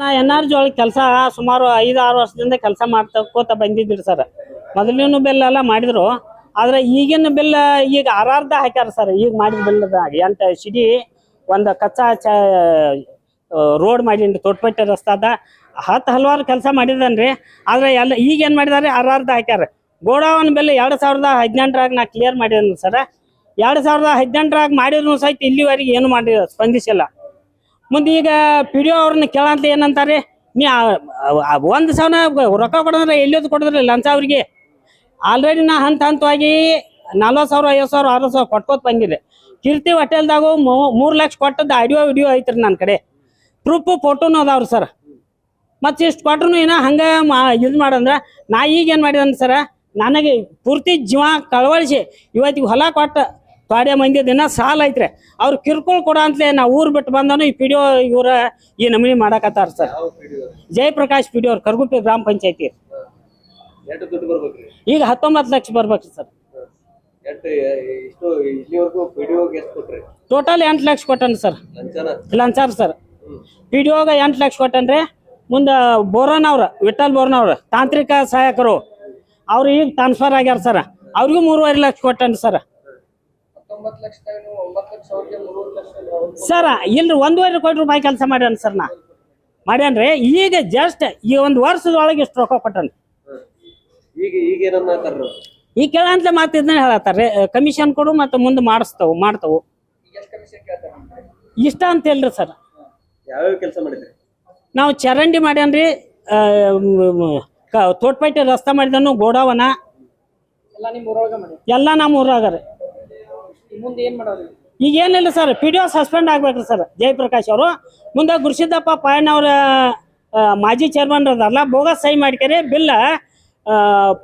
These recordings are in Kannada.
ನಾ ಎನ್ ಆರ್ ಜಿ ಒಳಗೆ ಕೆಲಸ ಸುಮಾರು ಐದು, ಆರು ವರ್ಷದಿಂದ ಕೆಲಸ ಮಾಡ್ತಕೋತ ಬಂದಿದ್ದೀರಿ ಸರ್. ಮೊದಲಿನ ಬಿಲ್ ಎಲ್ಲ ಮಾಡಿದ್ರು. ಆದ್ರೆ ಈಗಿನ ಬಿಲ್ ಈಗ ಅರ್ಧ ಹಾಕ್ಯಾರ ಸರ್. ಈಗ ಮಾಡಿದ ಬಿಲ್ದಾಗ ಎಂಟು ಸಿಡಿ, ಒಂದು ಕಚ್ಚಾ ಚ ರೋಡ್ ಮಾಡೀನಿ ತೋಟ್ಪಟ್ಟಿ ರಸ್ತಾದ ಹತ್ತು ಹಲವಾರು ಕೆಲಸ ಮಾಡಿದನ್ರಿ. ಆದ್ರೆ ಎಲ್ಲ ಈಗ ಮಾಡಿದಾರೆ? ಅರ್ಧ ಹಾಕ್ಯಾರ. ಗೋಡಾವನ್ ಬಿಲ್ ಎರಡು ಸಾವಿರದ ಹದಿನೆಂಟರಾಗ ನಾ ಕ್ಲಿಯರ್ ಮಾಡಿದ್ನು ಸರ್. ಎರಡು ಸಾವಿರದ ಹದಿನೆಂಟರಾಗ ಮಾಡಿದ್ರು ಸಹಿತ ಇಲ್ಲಿವರೆಗೆ ಏನು ಮಾಡಿ ಸ್ಪಂದಿಸಿಲ್ಲ. ಮುಂದೆ ಈಗ ಪಿ ಡಿ ಅವ್ರನ್ನ ಕೇಳಂತ ಏನಂತಾರೆ ನೀ ಒಂದು ಸಾವಿರ ರೊಕ್ಕ ಕೊಡೋದ್ರೆ ಎಲ್ಲಿಯೋದು ಕೊಡೋದ್ರೆ ಲಂಚ ಅವ್ರಿಗೆ? ಆಲ್ರೆಡಿ ನಾ ಹಂತ ಹಂತವಾಗಿ ನಲ್ವತ್ತು ಸಾವಿರ, ಐವತ್ತು ಸಾವಿರ ಅರವತ್ತು ಸಾವಿರ ಕೊಟ್ಕೋತ ಬಂದಿದೆ ಕೀರ್ತಿ ಹೋಟೆಲ್ದಾಗು ಮೂರು ಲಕ್ಷ ಕೊಟ್ಟದ್ದು ಆಡಿಯೋ ವಿಡಿಯೋ ಐತ್ರಿ ನನ್ನ ಕಡೆ. ಪ್ರೂಫು ಫೋಟೋನು ಅದಾವ್ರಿ ಸರ್ ಮತ್ತೆ ಇಷ್ಟು ಕೊಟ್ರು ಏನೋ ಹಂಗೆ ಮಾ, ಇದು ಮಾಡಂದ್ರೆ ನಾ ಈಗ ಏನು ಮಾಡಿದನ್ ಸರ ನನಗೆ ಪೂರ್ತಿ ಜೀವ ಕಳವಳಿಸಿ ಇವತ್ತಿಗೆ ಹೊಲ ಕೊಟ್ಟ ತ್ವಾಡೆ ಮಂದಿ ದಿನ ಸಾಲ ಐತ್ರಿ. ಅವ್ರು ಕಿರ್ಕೊಳ್ ಕೊಡ ಅಂತಲೇ ನಾ ಊರ್ ಬಿಟ್ಟು ಬಂದನು ಈ ಪಿಡಿಯೋ ಇವ್ರ ಈ ನಮೂನಿ ಮಾಡಕತ್ತಾರ ಸರ್. ಜಯಪ್ರಕಾಶ್ ಪಿಡಿಯೋ ಅವ್ರು ಕರ್ಗುಪ್ಪಿ ಗ್ರಾಮ ಪಂಚಾಯತಿ ಈಗ ಹತ್ತೊಂಬತ್ತು ಲಕ್ಷ ಬರ್ಬೇಕ್ರಿ ಸರ್. ಟೋಟಲ್ ಎಂಟು ಲಕ್ಷ ಕೊಟ್ಟನ್ ಸರ್. ಲಂಚಾರ ಸರ್. ಪಿಡಿಯೋಗ ಎಂಟು ಲಕ್ಷ ಕೊಟ್ಟನ್ರಿ. ಮುಂದೆ ಬೋರನ್ ಅವ್ರ ವಿಠಲ್ ಬೋರನ್ ಅವ್ರ ತಾಂತ್ರಿಕ ಸಹಾಯಕರು. ಅವ್ರು ಈಗ ಟ್ರಾನ್ಸ್ಫರ್ ಆಗ್ಯಾರ ಸರ್. ಅವ್ರಿಗೂ ಮೂರುವರೆ ಲಕ್ಷ ಕೊಟ್ಟನ್ರಿ ಸರ್. ಸರ್ ಇಲ್ರಿ ಒಂದೂವರೆ ಕೋಟಿ ರೂಪಾಯಿ ಕೆಲಸ ಮಾಡ್ಯಾನ ಸರ್ ನಾ ಮಾಡ್ಯಾನ್ರಿ ಈಗ ಜಸ್ಟ್ ಈ ಒಂದು ವರ್ಷದೊಳಗೆ ಇಷ್ಟು ರೊಕ್ಕ ಕೊಟ್ಟನ್. ಈ ಕೇಳಂತಲೇ ಮಾತು ಇದನ್ನ ಹೇಳತ್ತಾರ್ರಿ ಕಮಿಷನ್ ಕೊಡು ಮತ್ತೆ ಮುಂದೆ ಮಾಡಿಸ್ತಾವು ಮಾಡ್ತಾವು. ಎಷ್ಟು ಕಮಿಷನ್ ಕೇಳ್ತಾರ ಇಷ್ಟ ಅಂತ ಹೇಳ್ರಿ ಸರ್. ಯಾವ್ಯಾವ ಕೆಲಸ ಮಾಡಿದ್ರಿ? ನಾವು ಚರಂಡಿ ಮಾಡ್ಯಾನ್ರಿ ತೋಟ್ಪೇಟೆ ರಸ್ತೆ ಮಾಡಿದನು ಗೋಡಾವನ. ಎಲ್ಲ ನಿಮ್ಮ ಊರೊಳಗೆ ಮಾಡಿ ಎಲ್ಲ ನಮ್ಮ ಊರಾಗ ರೀ. ಮುಂದೆ ಈಗ ಏನಿಲ್ಲ sir P D O suspend ಆಗ್ಬೇಕ್ರಿ sir, Jayaprakash ಅವರು. ಮುಂದೆ ಗುರುಸಿದ್ದಪ್ಪ ಪಾಯಣ್ಣ ಅವರ ಮಾಜಿ ಚೇರ್ಮನ್ ಅದಾರಲ್ಲ ಬೋಗಸ್ ಸಹಿ ಮಾಡ್ಕೇರಿ ಬಿಲ್ಲ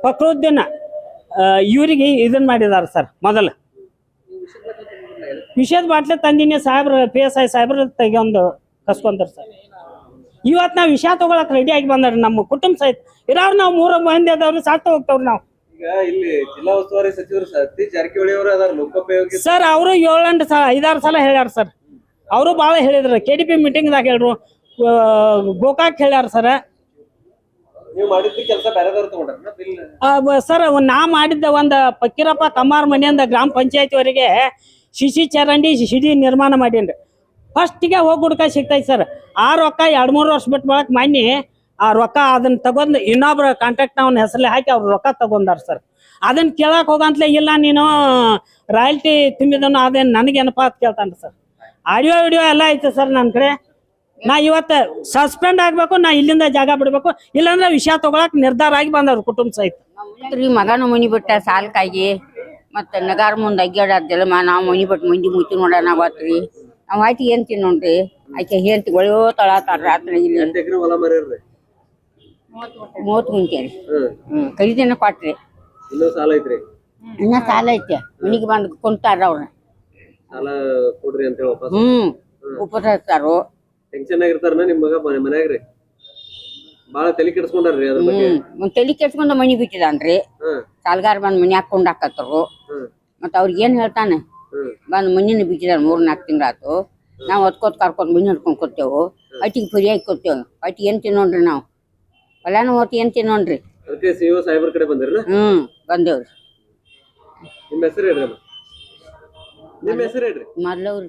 ಫಕ್ರುದ್ದೀನ್ ಇವರಿಗೆ ಇದನ್ನ ಮಾಡಿದಾರೆ ಸರ್, ಮೊದಲು. ವಿಷಯದ ಬಾಟ್ಲೆ ತಂದಿನಿ ಸಾಹೇಬ್ರ ಪಿ ಎಸ್ ಐ ಸಾಹೇಬ್ರ ತೆಗೊಂದು ಕಸ್ಕೊಂತಾರ ಸರ್. ಇವತ್ತು ನಾವು ವಿಷಯ ತಗೊಳಕ್ ರೆಡಿ ಆಗಿ ಬಂದ್ರಿ ನಮ್ಮ ಕುಟುಂಬ ಸಹಿತ. ಇರೋರು ನಾವು ಮೂರು ಮಂದಿ ಅದಾವ್ರಿ, ಸಾಕ್ತಾ ಹೋಗ್ತಾವ್ರಿ ನಾವು. ಈಗ ಇಲ್ಲಿ ಜಿಲ್ಲಾ ಉಸ್ತುವಾರಿ ಸಚಿವರು ಸತೀಶ್ ಜಾರಕಿಹೊಳಿ ಅವರು ಅದಾರ ಲೋಕೋಪಯೋಗಿ ಸರ್ ಅವರು ಏಳೆಂಟು ಸಲ ಐದಾರು ಸಲ ಹೇಳ್ಯಾರ ಸರ್. ಅವರು ಭಾಳ ಹೇಳಿದ್ರು. ಕೆ ಡಿ ಪಿ ಮೀಟಿಂಗ್ದಾಗ ಹೇಳ್ರು. ಗೋಕಾಕ್ ಹೇಳ್ಯಾರ ಸರ್. ನೀವು ಮಾಡಿದ ಕೆಲಸ ಬೇರೆದವ್ರು ತಗೊಂಡ್ರ ಬಿಲ್ ಸರ್ ನಾ ಮಾಡಿದ್ದ ಒಂದು ಪಕ್ಕೀರಪ್ಪ ಕಮ್ಮಾರ್ ಮನೆಯಿಂದ ಗ್ರಾಮ ಪಂಚಾಯತಿ ವರೆಗೆ ಶಿಶಿ ಚರಂಡಿ ಸಿಡಿ ನಿರ್ಮಾಣ ಮಾಡೀನ್ರಿ. ಫಸ್ಟಿಗೆ ಹೋಗಿ ಹುಡ್ಕ ಸಿಗ್ತೈತಿ ಸರ್. ಆ ರೊಕ್ಕ ಎರಡು ಮೂರು ವರ್ಷ ಬಿಟ್ಟು ಬಳಕ ಮಾನ್ಯ ಆ ರೊಕ್ಕ ಅದನ್ನ ತಗೊಂಡ್ ಇನ್ನೊಬ್ರ ಕಾಂಟ್ಯಾಕ್ಟ್ ಅವನ ಹೆಸರಲ್ಲಿ ಹಾಕಿ ಅವ್ರ ರೊಕ್ಕ ತಗೊಂಡಾರ ಸರ್ ಅದನ್ನ ಕೇಳಕ್ ಹೋಗಂತ್ಲೇ ಇಲ್ಲ ನೀನು ರಾಯಲ್ಟಿ ತುಂಬಿದನು ನನಗೆ ನನಗೇನಪ್ಪ ಅಂತ ಕೇಳ್ತಾನೆ ಸರ್ ಆಡಿಯೋ ವಿಡಿಯೋ ಎಲ್ಲ ಐತೆ ಸರ್ ನನ್ನ ಕಡೆ. ನಾ ಇವತ್ತು ಸಸ್ಪೆಂಡ್ ಆಗ್ಬೇಕು ನಾ ಇಲ್ಲಿಂದ ಜಾಗ ಬಿಡ್ಬೇಕು ಇಲ್ಲಾಂದ್ರೆ ವಿಷಯ ತಗೊಳಕ್ ನಿರ್ಧಾರ ಆಗಿ ಬಂದವ್ರು ಕುಟುಂಬ ಸಹಿತ. ರೀ ಮಗನ ಮನಿ ಬಿಟ್ಟ ಸಾಲ್ಕಾಗಿ ಮತ್ತೆ ನಗಾರ ಮುಂದ್ ಅಗ್ಗ್ಯಾಡದ್ದೆಲ್ಲ ನಾವು ಮನಿ ಬಿಟ್ಟು ಮಂದಿ ಮುಚ್ಚಿ ನೋಡೋಣ ಅವತ್ರಿ ನಾವ್ ಆಯ್ತು ಏನ್ ತಿನ್ನೋಣ್ರಿ? ಆಯ್ಕೆ ಹೇಳ್ತಿ ಒಳೆಯೋ ತಳಾತಾರ ರಾತ್ರಿ ಇಲ್ಲಿ ಎಂಟು ಎಕರೆ ಹೊಲ ಮೂವತ್ ಗುಂಟೆ ರೀ ಹ್ಮ್. ಖರೀದಿನ ಕೊಟ್ರಿ. ಇನ್ನೂ ಸಾಲ ಐತ್ರಿ? ಇನ್ನ ಸಾಲ ಐತೆ. ಮನಿಗೆ ಬಂದ್ ಕುಂತಾರ ಅವ್ರ. ಸಾಲ ಕೊಡ್ರಿ ಅಂತ ಹೇಳಿ ವಾಪಸ್? ಹ್ಮ್. ಉಪಸರಿಸ್ತಾರು ಟೆನ್ಷನ್ ಆಗಿರ್ತಾರನ ನಿಮ್ ಮಗ ಮನೆ ಮನ್ಯಾಗ್ರಿ ಬಾಳ ತಲೆ ಕೆಡಿಸ್ಕೊಂಡಾರ್ರಿ ಅದ್ರ ಬಗ್ಗೆ. ಹ್ಮ್. ತಲಿ ಕೆಡ್ಸ್ಕೊಂಡ ಮನಿ ಬಿಟ್ಟಿದಾನ್ರಿ ಹ್ಮ್ ಸಾಲ್ಗಾರ್ ಬಂದ್ ಮನಿ ಹಾಕೊಂಡ್ ಹಾಕತ್ತರು. ಹ್ಮ್. ಮತ್ತ ಅವ್ರಿಗೆ ಏನ್ ಹೇಳ್ತಾನೆ? ಹ್ಮ್. ಬಂದ್ ಮನಿನ ಬಿಟ್ಟಿದಾರ ಮೂರ್ ನಾಲ್ಕು ತಿಂಗಳಾತು. ನಾವ್ ಹೊತ್ಕೋತ್ ಕರ್ಕೊಂಡ್ ಮನಿ ಹಿಡ್ಕೊಂಡ್ ಕೊಡ್ತೇವು ಅಟ್ಟಿಗೆ ಫ್ರೀ ಆಗಿ ಕೊತ್ತೇವು. ಅಟ್ಟಿ ಏನ್ ತಿನ್ನೋಣ್ರಿ ನಾವು? ಹೊಲಾನು ಹೊತ್ತು ಏನ್ ನೋಡ್ರಿ. ಅದಕ್ಕೆ ಸಿ ಒ ಸಾಹೇಬ್ರ ಕಡೆ ಬಂದಿರನ ಹ್ಮ್ ಬಂದೇವ್ರಿ. ನಿಮ್ಮ ಹೆಸರು ಹೇಳ್ರಿ ಅಮ್ಮ. ನಿಮ್ಮ ಹೆಸರು ಹೇಳ್ರಿ. ಮೊದ್ಲವ್ರಿ